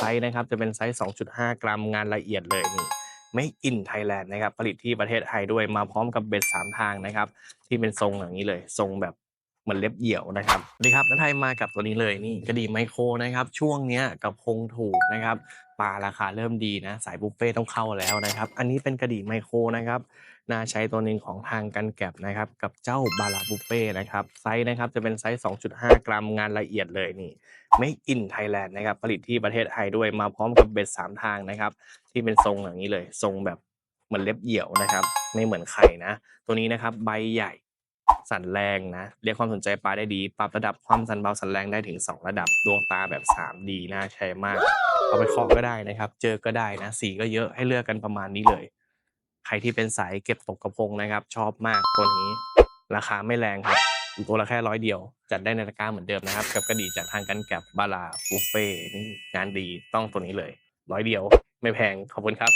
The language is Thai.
ไซส์นะครับ จะเป็นไซส์ 2.5 กรัมงานละเอียดเลยนี่ Make in Thailand นะครับ ผลิตที่ประเทศไทยด้วยมาพร้อมกับเบ็ด3 ทางนะครับ ที่เป็นทรงอย่างนี้เลย ทรงแบบ มือนเล็บเหี่ยวนะครับสวัสดีครับนัทไทยมากับตัวนี้เลยนี่กระดี่ไมโครนะครับ ช่วงเนี้ยกับพงถูกนะครับปลาราคาเริ่มดีนะสายบุฟเฟ่ต้องเข้าแล้วนะครับ อันนี้เป็นกระดี่ไมโครนะครับน่าใช้ตัวหนึงของทางกันแก็บนะครับ กับเจ้าบาลาบุฟเฟ่นะครับไซส์นะครับจะเป็นไซส์ 2.5 กรัมงานละเอียดเลยนี่ Make in Thailand นะครับผลิตที่ประเทศไทยด้วยมาพร้อมกับเบ็ด3ทางนะครับที่เป็นทรงอย่างนี้เลย ทรงแบบเหมือนเล็บเหี่ยวนะครับ ไม่เหมือนไข่นะ ตัวนี้นะครับใบใหญ่ สันแรงนะเรียกความสนใจปลาได้ดี ปรับระดับความสันเบาสันแรงได้ถึง 2 ระดับดวงตาแบบ 3D น่าใช้มาก เอาไปเคาะก็ได้นะครับ เจอก็ได้นะสีก็เยอะให้เลือกกันประมาณนี้เลย ใครที่เป็นสายเก็บตกกระพงนะครับ ชอบมากตัวนี้ ราคาไม่แรงครับอยู่ตัวละแค่ร้อยเดียว จัดได้ในตะกร้าเหมือนเดิมนะครับ กับกระดีจากทางกันแก็บบาลาบุฟเฟ่นี่งานดีต้องตัวนี้เลยร้อยเดียว ไม่แพงขอบคุณครับ